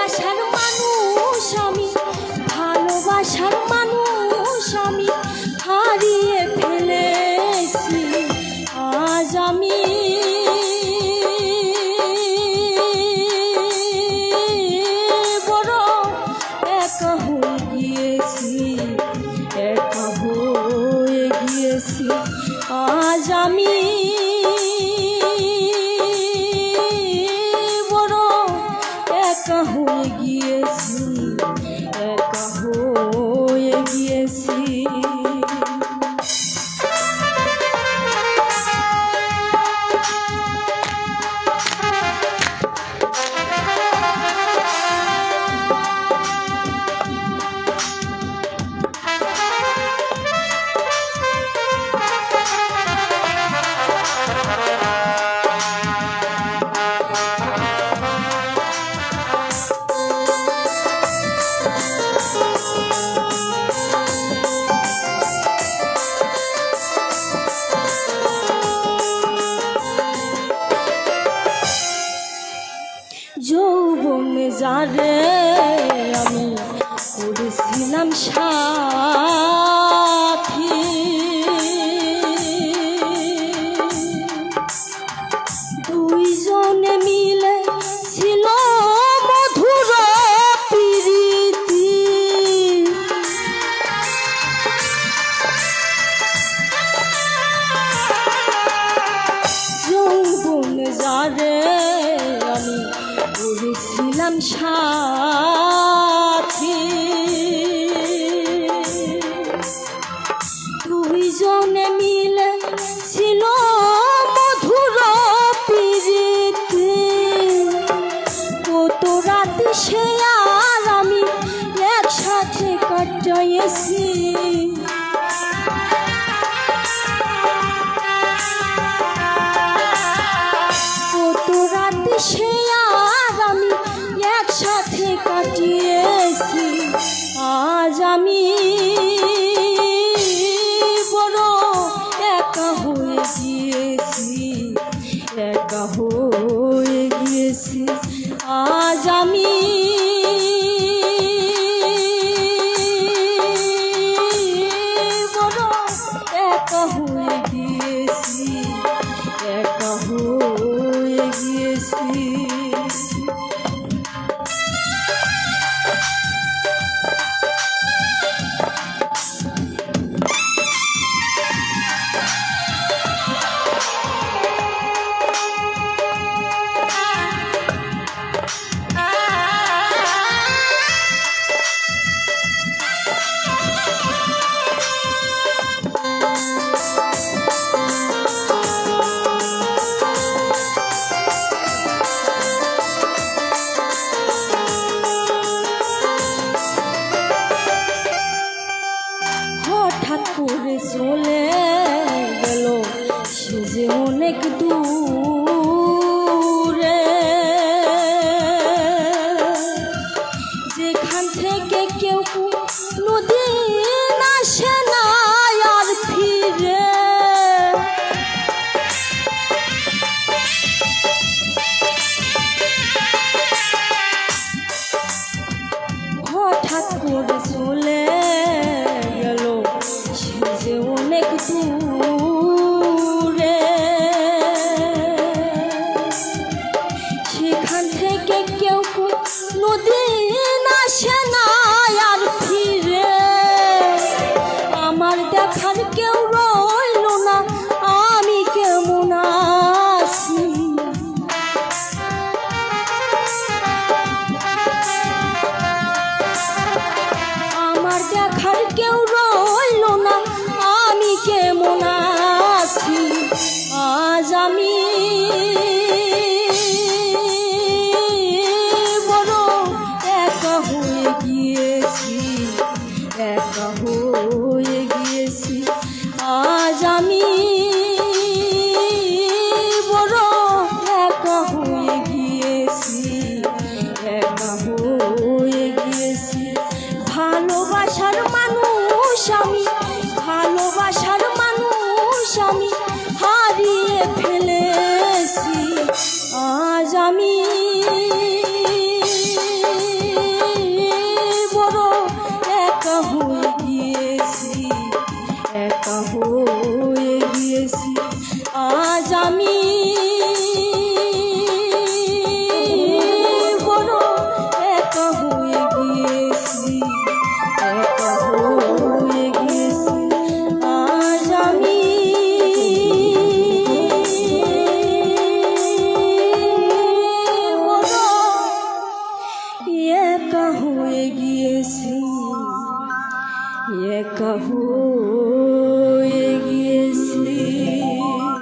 ভালোবাসার মানুষ আমি, ভালোবাসার মানুষ আমি হারিয়ে ফেলেছি। আজ আমি বড় একা গিয়েছি গিয়েছি। আজ আমি যৌবন যারে আমি করেছিলাম সাথী করেছিলাম আমি বড় একা হয়ে গিয়েছি একা হয়ে গিয়েছি। আজ আমি কেউ নদী কেউ রইল না আমি কেমন আছি? আমার দেখার কেউ আমি হয়ে গিয়েছি। একা হয়ে